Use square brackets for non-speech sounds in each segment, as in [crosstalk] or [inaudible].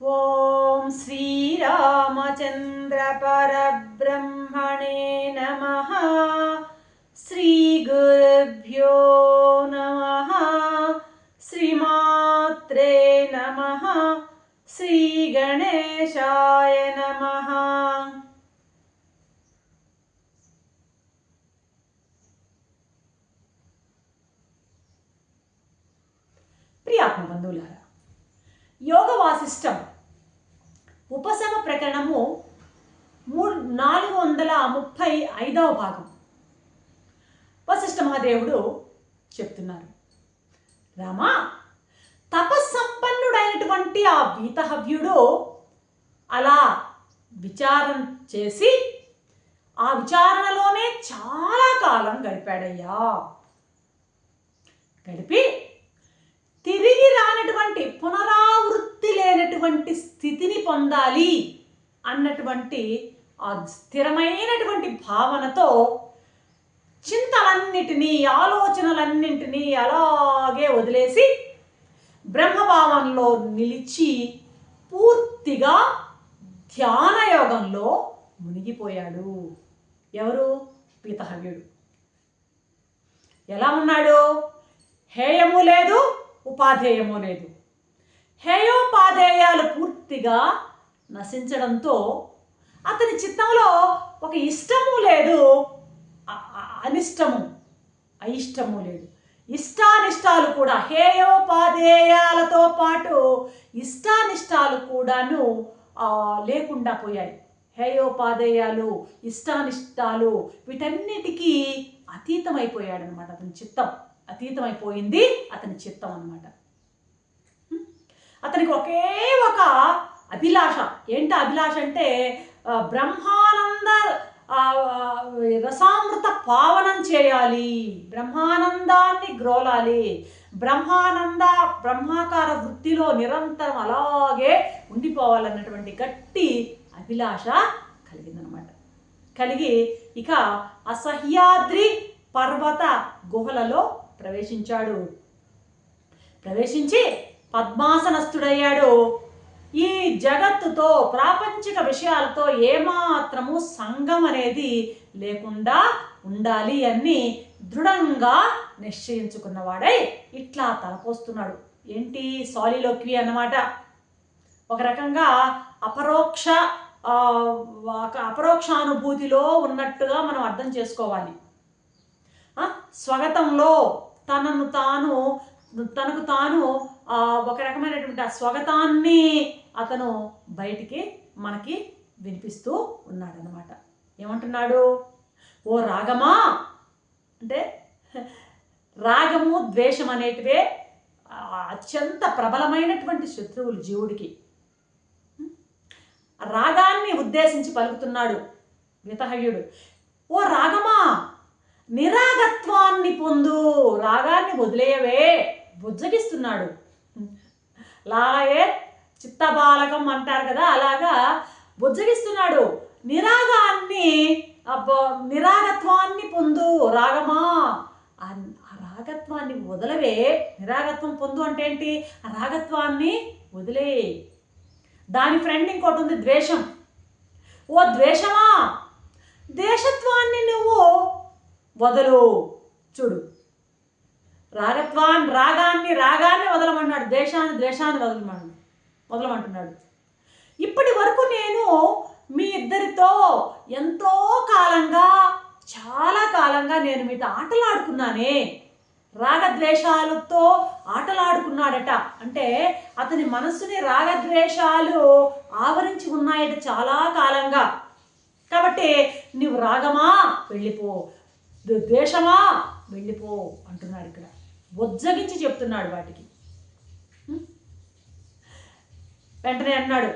ఓం శ్రీరామచంద్ర పరబ్రహ్మణే నమ శ్రీ గురుభ్యో నమ శ్రీమాత్రే నమ శ్రీ గణేశాయ నమ ప్రియాత్మ బంధువులారా యోగ వాసిష్టం ఉపశమ ప్రకరణము మూడు నాలుగు వందల ముప్పై ఐదవ భాగం. వశిష్ఠ మహాదేవుడు చెప్తున్నారు. రామా తపస్సంపన్నుడైనటువంటి ఆ వీతహవ్యుడు అలా విచారం చేసి ఆ విచారణలోనే చాలా కాలం గడిపాడయ్యా. గడిపి తిరిగి రానటువంటి పునరావృత్తి లేనటువంటి స్థితిని పొందాలి అన్నటువంటి ఆ స్థిరమైనటువంటి భావనతో చింతలన్నిటినీ ఆలోచనలన్నింటినీ అలాగే వదిలేసి బ్రహ్మభావంలో నిలిచి పూర్తిగా ధ్యాన యోగంలో మునిగిపోయాడు. ఎవరు? పీతహవ్యుడు. ఎలా ఉన్నాడు? హేయము లేదు ఉపాధేయమో లేదు. హేయోపాధేయాలు పూర్తిగా నశించడంతో అతని చిత్తంలో ఒక ఇష్టము లేదు. అనిష్టము అయిష్టము లేదు. ఇష్టానిష్టాలు కూడా హేయోపాధేయాలతో పాటు ఇష్టానిష్టాలు కూడాను లేకుండా పోయాయి. హేయోపాధేయాలు ఇష్టానిష్టాలు వీటన్నిటికీ అతీతమైపోయాడనమాట అతని చిత్తం. అతీతమైపోయింది అతని చిత్తం అన్నమాట. అతనికి ఒకే ఒక అభిలాష. ఏంటి అభిలాష అంటే బ్రహ్మానంద రసామృత పావనం చేయాలి. బ్రహ్మానందాన్ని గ్రోలాలి. బ్రహ్మానంద బ్రహ్మాకార వృత్తిలో నిరంతరం అలాగే ఉండిపోవాలన్నటువంటి గట్టి అభిలాష కలిగిందనమాట కలిగి ఇక అసహ్యాద్రి పర్వత గుహలలో ప్రవేశించాడు. ప్రవేశించి పద్మాసనస్థుడయ్యాడు. ఈ జగత్తుతో ప్రాపంచిక విషయాలతో ఏమాత్రము సంఘం అనేది లేకుండా ఉండాలి అని దృఢంగా నిశ్చయించుకున్నవాడై ఇట్లా తలపోస్తున్నాడు. ఏంటి సాలిలోక్వి అన్నమాట? ఒక రకంగా అపరోక్ష అపరోక్షానుభూతిలో ఉన్నట్టుగా మనం అర్థం చేసుకోవాలి. స్వగతంలో తనను తాను తనకు తాను ఒక రకమైనటువంటి ఆ స్వగతాన్ని అతను బయటికి మనకి వినిపిస్తూ ఉన్నాడనమాట ఏమంటున్నాడు? ఓ రాగమా? అంటే రాగము ద్వేషం అనేటివే అత్యంత ప్రబలమైనటువంటి శత్రువులు జీవుడికి. రాగాన్ని ఉద్దేశించి పలుకుతున్నాడు వితహవ్యుడు ఓ రాగమా? నిరాగత్వాన్ని పొందు. రాగాన్ని వదిలేయవే. బుజ్జగిస్తున్నాడు. లాయే చిత్తబాలకం అంటారు కదా అలాగా బుజ్జగిస్తున్నాడు. నిరాగాన్ని అబ్బో, నిరాగత్వాన్ని పొందు. రాగమా? ఆ ఆ రాగత్వాన్ని వదలవే. నిరాగత్వం పొందు అంటే ఏంటి? ఆ రాగత్వాన్ని వదిలే. దాని ఫ్రెండ్ ఇంకోటి ఉంది ద్వేషం. ఓ ద్వేషమా? దేశత్వాన్ని నువ్వు వదలు. చూడు. రాగత్వాన్ని రాగాన్ని రాగాన్ని వదలమన్నాడు. ద్వేషాన్ని ద్వేషాన్ని వదలమన్నాడు. వదలమంటున్నాడు. ఇప్పటి వరకు నేను మీ ఇద్దరితో ఎంతో కాలంగా చాలా కాలంగా నేను మీతో ఆటలాడుకున్నానే. రాగద్వేషాలతో ఆటలాడుకున్నాడట. అంటే అతని మనస్సుని రాగద్వేషాలు ఆవరించి ఉన్నాయట చాలా కాలంగా. కాబట్టి నువ్వు రాగమా? వెళ్ళిపో. ద- ద్వేషమా వెళ్ళిపో అంటున్నాడు ఇక్కడ. బొజ్జగించి చెప్తున్నాడు వాటికి. వెంటనే అన్నాడు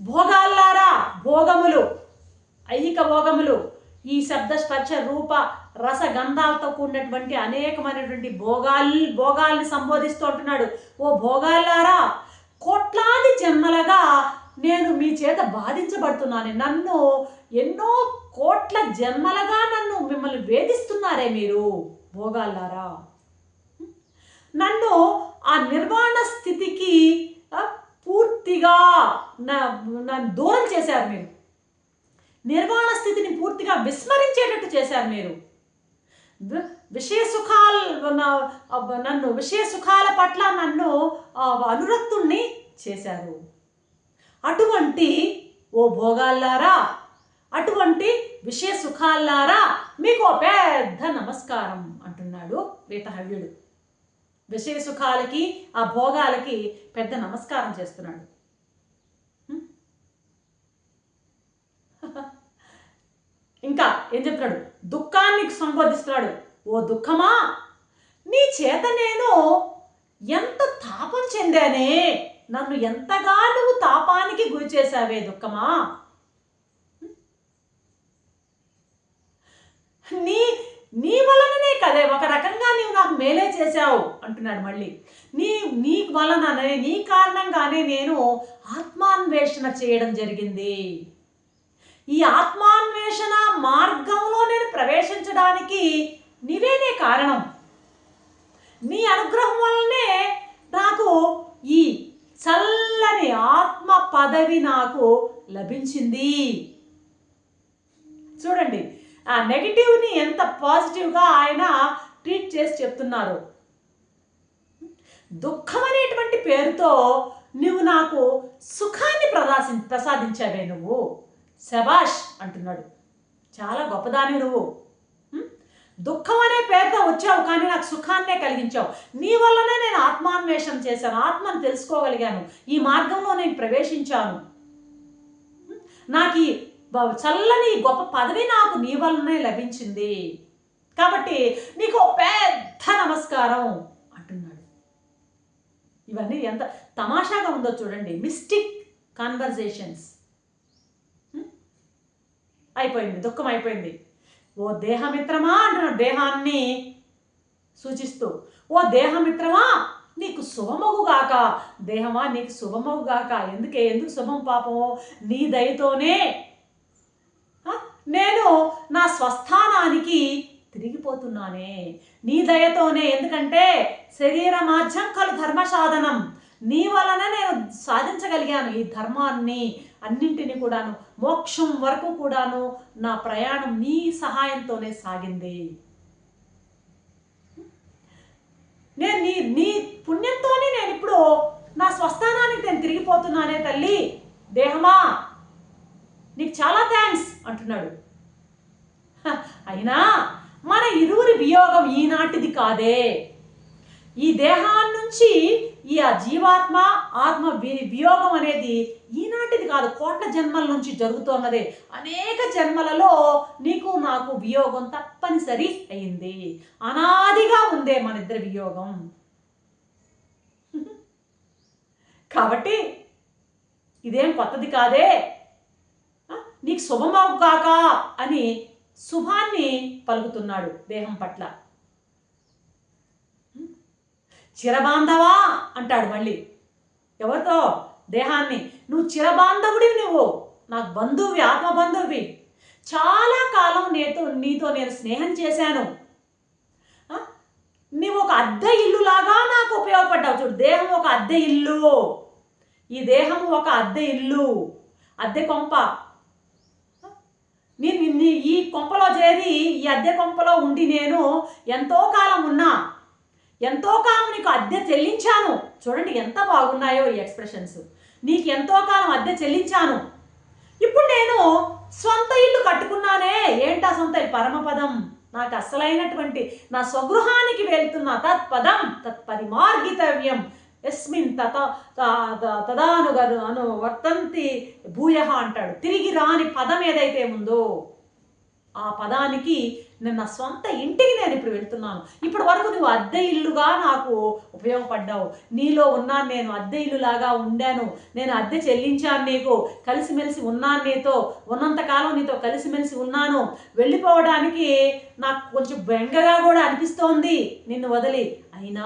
భోగాల్లారా భోగములు ఐహిక భోగములు ఈ శబ్ద స్పర్శ రూప రస గంధాలతో కూడినటువంటి అనేకమైనటువంటి భోగాల్ భోగాల్ని సంబోధిస్తూ అంటున్నాడు ఓ భోగాల్లారా కోట్లాది జన్మలుగా నేను మీ చేత బాధించబడుతున్నాను. నన్ను ఎన్నో కోట్ల జన్మలుగా నన్ను మిమ్మల్ని వేధిస్తున్నారే మీరు భోగాల్లారా? నన్ను ఆ నిర్వాణ స్థితికి పూర్తిగా నన్ను దూరం చేశారు మీరు. నిర్వాణ స్థితిని పూర్తిగా విస్మరించేటట్టు చేశారు మీరు. విషయ సుఖాలు నన్ను విషయ సుఖాల పట్ల నన్ను అనురక్తుణ్ణి చేశారు. అటువంటి ఓ భోగాల్లారా అటువంటి విషయ సుఖాల్లారా మీకు ఓ పెద్ద నమస్కారం అంటున్నాడు వీతహవ్యుడు విషయ సుఖాలకి ఆ భోగాలకి పెద్ద నమస్కారం చేస్తున్నాడు. ఇంకా ఏం చెప్తున్నాడు? దుఃఖాన్ని సంబోధిస్తున్నాడు. ఓ దుఃఖమా? నీ చేత నేను ఎంత తాపం చెందానే నన్ను ఎంతగా నువ్వు తాపానికి గురి చేశావే దుఃఖమా? నీ నీ వలననే కదే ఒక రకంగా నీవు నాకు మేలే చేశావు అంటున్నాడు మళ్ళీ. నీ నీ వలననే నీ కారణంగానే నేను ఆత్మాన్వేషణ చేయడం జరిగింది. ఈ ఆత్మాన్వేషణ మార్గంలో నేను ప్రవేశించడానికి నీవేనే కారణం? నీ అనుగ్రహం వల్లనే నాకు ఈ చల్లని ఆత్మ పదవి నాకు లభించింది. చూడండి ఆ నెగిటివ్ని ఎంత పాజిటివ్గా ఆయన ట్రీట్ చేసి చెప్తున్నారు. దుఃఖం అనేటువంటి పేరుతో నువ్వు నాకు సుఖాన్ని ప్రదాసి ప్రసాదించావే నువ్వు. శబాష్ అంటున్నాడు. చాలా గొప్పదాని నువ్వు. దుఃఖం అనే పేరుతో వచ్చావు కానీ నాకు సుఖాన్నే కలిగించావు. నీ వల్లనే నేను ఆత్మాన్వేషణ చేశాను ఆత్మను తెలుసుకోగలిగాను. ఈ మార్గంలో నేను ప్రవేశించాను. నాకు ఈ చల్లని గొప్ప పదవి నాకు నీ వల్లనే లభించింది. కాబట్టి నీకు పెద్ద నమస్కారం అంటున్నాడు. ఇవన్నీ ఎంత తమాషాగా ఉందో చూడండి. మిస్టిక్ కాన్వర్జేషన్స్ అయిపోయింది దుఃఖం అయిపోయింది. ఓ దేహమిత్రమా అంటున్నాడు. దేహాన్ని సూచిస్తూ ఓ దేహమిత్రమా నీకు శుభమగుగాక దేహమా నీకు శుభమగుగాక ఎందుకే? ఎందుకు శుభం పాపం? నీ దయతోనే నేను నా స్వస్థానానికి తిరిగిపోతున్నానే. నీ దయతోనే. ఎందుకంటే శరీర మాధ్యం కలు ధర్మ సాధనం నీ వలన నేను సాధించగలిగాను ఈ ధర్మాన్ని అన్నింటినీ కూడాను. మోక్షం వరకు కూడాను నా ప్రయాణం నీ సహాయంతోనే సాగింది. నేను నీ నీ పుణ్యంతోనే నేను ఇప్పుడు నా స్వస్థానానికి నేను తిరిగిపోతున్నానే తల్లి. దేహమా? నీకు చాలా థ్యాంక్స్ అంటున్నాడు. అయినా మన ఇరువురి వియోగం ఈనాటిది కాదే. ఈ దేహాన్ని నుంచి ఈ ఆ జీవాత్మ ఆత్మ వియోగం అనేది ఈనాటిది కాదు కోట్ల జన్మల నుంచి జరుగుతున్నదే. అనేక జన్మలలో నీకు నాకు వియోగం తప్పనిసరి అయింది. అనాదిగా ఉందే మన ఇద్దరి వియోగం. [laughs] కాబట్టి ఇదేం కొత్తది కాదే. నీకు శుభమవు కాక అని శుభాన్ని పలుకుతున్నాడు దేహం పట్ల. చిరబాంధవా? అంటాడు మళ్ళీ. ఎవరితో? దేహాన్ని. నువ్వు చిరబాంధవుడివి నువ్వు. నాకు బంధువువి ఆత్మబంధువువి చాలా కాలం నేతో నీతో నేను స్నేహం చేశాను. నువ్వు ఒక అద్దె ఇల్లులాగా నాకు ఉపయోగపడ్డావు. చూడు దేహం ఒక అద్దె ఇల్లు. ఈ దేహం ఒక అద్దె ఇల్లు. అద్దె కొంప. నేను నీ ఈ కొంపలో చేరి ఈ అద్దె కొంపలో ఉండి నేను ఎంతో కాలం ఉన్నా ఎంతో కాలం నీకు అద్దె చెల్లించాను. చూడండి ఎంత బాగున్నాయో ఈ ఎక్స్ప్రెషన్స్ నీకు ఎంతో కాలం అద్దె చెల్లించాను. ఇప్పుడు నేను సొంత ఇల్లు కట్టుకున్నానే. ఏంటా సొంత ఇల్లు? పరమపదం. నాకు అసలైనటువంటి నా స్వగృహానికి వెళ్తున్న తత్పదం తత్పరిమార్గితవ్యం. ఎస్మిన్ తత త- త- అను వర్తంతి భూయ అంటాడు. తిరిగి రాని పదం ఏదైతే ఉందో ఆ పదానికి నేను నా సొంత ఇంటికి నేను ఇప్పుడు వెళ్తున్నాను. ఇప్పటి వరకు నువ్వు అద్దె ఇల్లుగా నాకు ఉపయోగపడ్డావు. నీలో ఉన్నాను నేను అద్దె ఇల్లులాగా ఉండాను. నేను అద్దె చెల్లించాను నీకు. కలిసిమెలిసి ఉన్నాను నీతో. ఉన్నంతకాలం నీతో కలిసిమెలిసి ఉన్నాను. వెళ్ళిపోవడానికి నాకు కొంచెం బెంగగా కూడా అనిపిస్తోంది. నిన్ను వదిలి. అయినా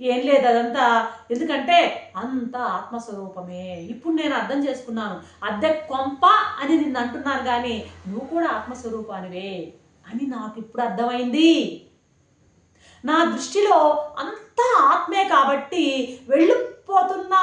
ఏం లేదు అదంతా. ఎందుకంటే అంత ఆత్మస్వరూపమే. ఇప్పుడు నేను అర్థం చేసుకున్నాను. అద్దె కొంప అని నిన్ను అంటున్నాను కానీ నువ్వు కూడా ఆత్మస్వరూపానివే అని నాకు ఇప్పుడు అర్థమైంది. నా దృష్టిలో అంతా ఆత్మే కాబట్టి వెళ్ళిపోతున్న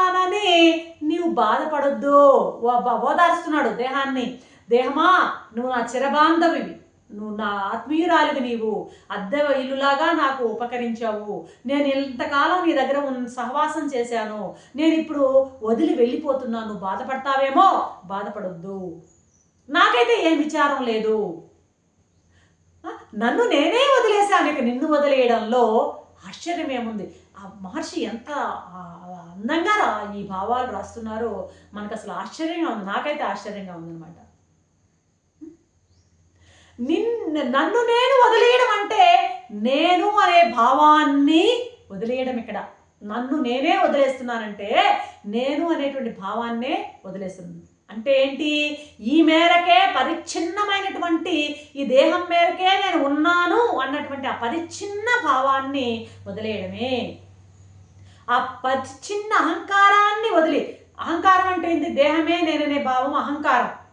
బాధపడొద్దు. ఓ- ఓదారుస్తున్నాడు దేహాన్ని. దేహమా నువ్వు నా చిరబాంధవివి. నువ్వు నా ఆత్మీయురాలివి నీవు. అద్దె ఇల్లులాగా నాకు ఉపకరించావు. నేను ఇంతకాలం నీ దగ్గర ఉన్న సహవాసం చేశాను. నేను ఇప్పుడు వదిలి వెళ్ళిపోతున్నాను. బాధపడతావేమో? బాధపడొద్దు. నాకైతే ఏం విచారం లేదు. నన్ను నేనే వదిలేశాను. ఇక నిన్ను వదిలేయడంలో ఆశ్చర్యం ఏముంది? ఆ మహర్షి ఎంత అందంగా రా ఈ భావాలు రాస్తున్నారో మనకు అసలు ఆశ్చర్యంగా ఉంది. నాకైతే ఆశ్చర్యంగా ఉందన్నమాట. నిన్ను నన్ను నేను వదిలేయడం అంటే నేను అనే భావాన్ని వదిలేయడం ఇక్కడ నన్ను నేనే వదిలేస్తున్నానంటే నేను అనేటువంటి భావాన్నే వదిలేస్తున్నాను. అంటే ఏంటి? ఈ మేరకే పరిచ్ఛిన్నమైనటువంటి ఈ దేహం మేరకే నేను ఉన్నాను అన్నటువంటి ఆ పరిచ్ఛిన్న భావాన్ని వదిలేయడమే. ఆ పరిచ్ఛిన్న అహంకారాన్ని వదిలి. అహంకారం అంటే ఏంటి దేహమే నేననే భావం అహంకారం.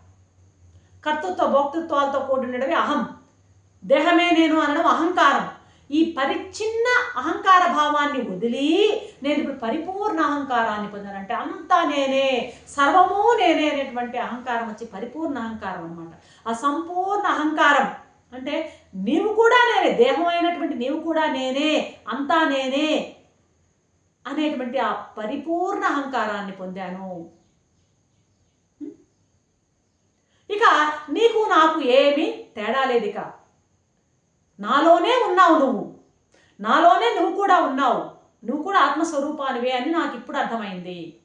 కర్తృత్వ భోక్తృత్వాలతో కూడినవి అహం. దేహమే నేను అనడం అహంకారం. ఈ పరిచిన్న అహంకార భావాన్ని వదిలి నేను ఇప్పుడు పరిపూర్ణ అహంకారాన్ని పొందానంటే అంతా నేనే సర్వము నేనే అనేటువంటి అహంకారం వచ్చి పరిపూర్ణ అహంకారం అనమాట ఆ సంపూర్ణ అహంకారం అంటే నీవు కూడా నేనే దేహం అయినటువంటి నీవు కూడా నేనే అంతా నేనే అనేటువంటి ఆ పరిపూర్ణ అహంకారాన్ని పొందాను. ఇక నీకు నాకు ఏమీ తేడా లేదు ఇక. నాలోనే ఉన్నావు నువ్వు. నాలోనే నువ్వు కూడా ఉన్నావు. నువ్వు కూడా ఆత్మస్వరూపానివే అని నాకు ఇప్పుడు అర్థమైంది.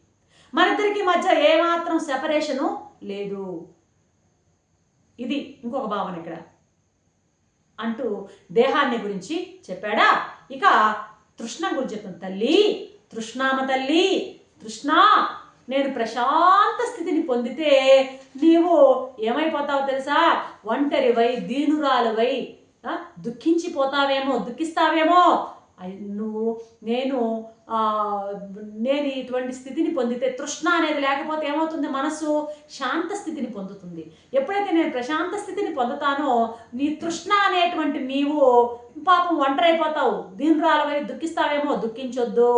మనిద్దరికి మధ్య ఏమాత్రం సెపరేషను లేదు. ఇది ఇంకొక భావన ఇక్కడ. అంటూ దేహాన్ని గురించి చెప్పాడా? ఇక తృష్ణ గురించి చెప్తాను. తల్లి తృష్ణామ తల్లి తృష్ణ నేను ప్రశాంత స్థితిని పొందితే నీవు ఏమైపోతావో తెలుసా? ఒంటరివై దీనురాలువై దుఃఖించిపోతావేమో దుఃఖిస్తావేమో. నువ్వు నేను నేను ఇటువంటి స్థితిని పొందితే తృష్ణ అనేది లేకపోతే ఏమవుతుంది? మనసు శాంత స్థితిని పొందుతుంది. ఎప్పుడైతే నేను ప్రశాంత స్థితిని పొందుతానో నీ తృష్ణ అనేటువంటి నీవు పాపం ఒంటరైపోతావు. దీనిరాలవై దుఃఖిస్తావేమో దుఃఖించొద్దు.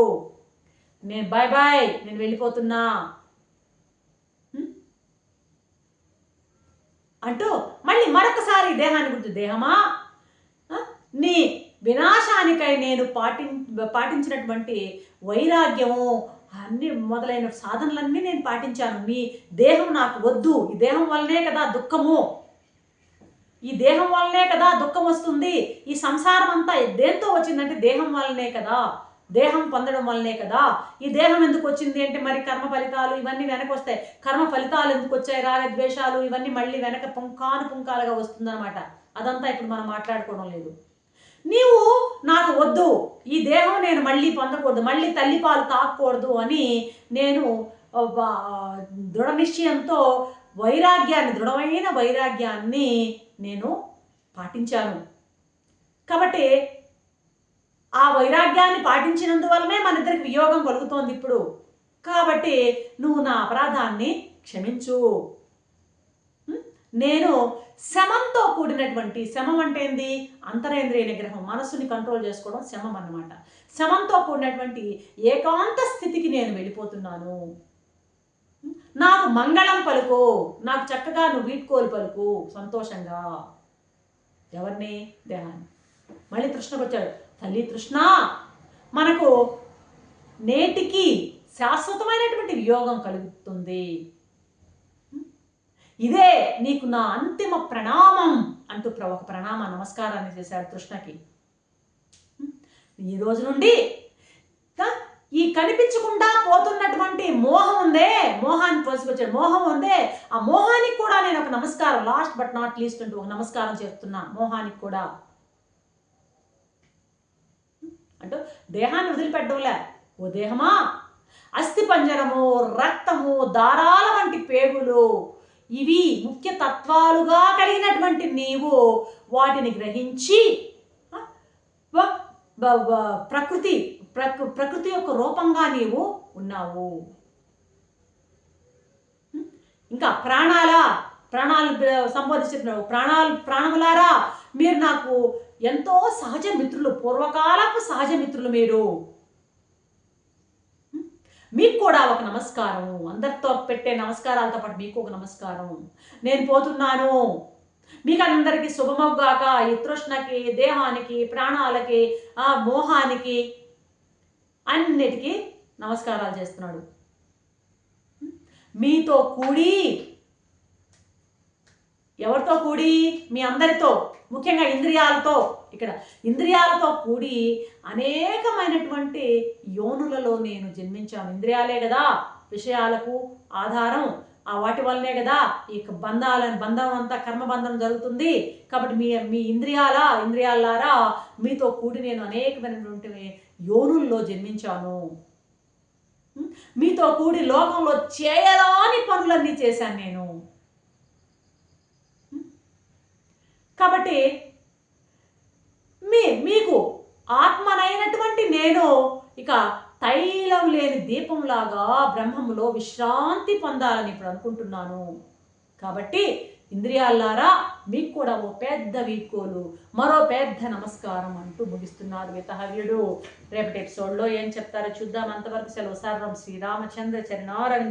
నేను బాయ్ బాయ్ నేను వెళ్ళిపోతున్నా. అంటూ మళ్ళీ మరొకసారి దేహాన్ని గురించి దేహమా? నీ వినాశానికై నేను పాటి పాటించినటువంటి వైరాగ్యము అన్ని మొదలైన సాధనలన్నీ నేను పాటించాను. మీ దేహం నాకు వద్దు. ఈ దేహం వల్లనే కదా దుఃఖము. ఈ దేహం వల్లనే కదా దుఃఖం వస్తుంది. ఈ సంసారం అంతా దేంతో వచ్చిందంటే దేహం వల్లనే కదా. దేహం పొందడం వల్లనే కదా? ఈ దేహం ఎందుకు వచ్చింది అంటే మరి కర్మ ఫలితాలు ఇవన్నీ వెనక వస్తాయి కర్మ ఫలితాలు ఎందుకు వచ్చాయి? రాగద్వేషాలు ఇవన్నీ మళ్ళీ వెనక పుంకాను పుంకాలుగా వస్తుందన్నమాట. అదంతా ఇప్పుడు మనం మాట్లాడుకోవడం లేదు. నీవు నాకు వద్దు. ఈ దేహం నేను మళ్ళీ పొందకూడదు. మళ్ళీ తల్లిపాలు తాకూడదు అని నేను దృఢ నిశ్చయంతో వైరాగ్యాన్ని దృఢమైన వైరాగ్యాన్ని నేను పాటించాను. కాబట్టి ఆ వైరాగ్యాన్ని పాటించినందువల్లనే మన ఇద్దరికి వియోగం కలుగుతోంది ఇప్పుడు. కాబట్టి నువ్వు నా అపరాధాన్ని క్షమించు. నేను శమంతో కూడినటువంటి శమం అంటే ఏంది? అంతరేంద్రియ నిగ్రహం మనస్సుని కంట్రోల్ చేసుకోవడం శమం అన్నమాట. శమంతో కూడినటువంటి ఏకాంత స్థితికి నేను వెళ్ళిపోతున్నాను. నాకు మంగళం పలుకు నాకు చక్కగా నువ్వు వీడ్కోలు పలుకు సంతోషంగా. ఎవరిని? దేహాన్ని. మళ్ళీ కృష్ణకు వచ్చాడు. తల్లి తృష్ణ మనకు నేటికి శాశ్వతమైనటువంటి వియోగం కలుగుతుంది. ఇదే నీకు నా అంతిమ ప్రణామం అంటూ ప్ర- ఒక ప్రణామ నమస్కారాన్ని చేశాడు కృష్ణకి ఈ రోజు నుండి ఈ కనిపించకుండా పోతున్నటువంటి మోహం ఉందే మోహాన్ని పోసుకొచ్చాడు మోహం ఉందే ఆ మోహానికి కూడా నేను ఒక నమస్కారం లాస్ట్ బట్ నాట్ లీస్ట్ అంటూ ఒక నమస్కారం చేస్తున్నా మోహానికి కూడా. అంటూ దేహాన్ని వదిలిపెట్టడంలే. ఓ దేహమా? అస్థిపంజరము రక్తము దారాల వంటి పేగులు. ఇవి ముఖ్య తత్వాలుగా కలిగినటువంటి నీవు. వాటిని గ్రహించి ప్రకృతి ప్రకృ ప్రకృతి యొక్క రూపంగా నీవు ఉన్నావు. ఇంకా ప్రాణాల? ప్రాణాలు సంబోధించినావు ప్రాణాలు ప్రాణములారా? మీరు నాకు ఎంతో సహజ మిత్రులు పూర్వకాలపు సహజ మిత్రులు మీరు. మీకు కూడా ఒక నమస్కారం. అందరితో పెట్టే నమస్కారాలతో పాటు మీకు ఒక నమస్కారం. నేను పోతున్నాను. మీకు అందరికీ శుభమవుగాక ఈ తృష్ణకి దేహానికి ప్రాణాలకి ఆ మోహానికి అన్నిటికీ నమస్కారాలు చేస్తున్నాడు. మీతో కూడి ఎవరితో కూడి? మీ అందరితో. ముఖ్యంగా ఇంద్రియాలతో ఇక్కడ ఇంద్రియాలతో కూడి అనేకమైనటువంటి యోనులలో నేను జన్మించాను. ఇంద్రియాలే కదా విషయాలకు ఆధారం. ఆ వాటి వల్లనే కదా ఈ బంధాల బంధం అంతా కర్మబంధం జరుగుతుంది. కాబట్టి మీ మీ ఇంద్రియాల ఇంద్రియాలారా మీతో కూడి నేను అనేకమైనటువంటి యోనుల్లో జన్మించాను. మీతో కూడి లోకంలో చేయరాని పనులన్నీ చేశాను నేను. కాబట్టి మీ మీకు ఆత్మనైనటువంటి నేను ఇక తైలం లేని దీపంలాగా బ్రహ్మములో విశ్రాంతి పొందాలని ఇప్పుడు అనుకుంటున్నాను. కాబట్టి ఇంద్రియాలారా మీకు కూడా ఓ పెద్ద వీడ్కోలు మరో పెద్ద నమస్కారం అంటూ ముగిస్తున్నారు వితహవ్యుడు రేపటి ఎపిసోడ్లో ఏం చెప్తారో చూద్దాం. అంతవరకు సెలవు సర్వం శ్రీరామచంద్ర చరణారవింద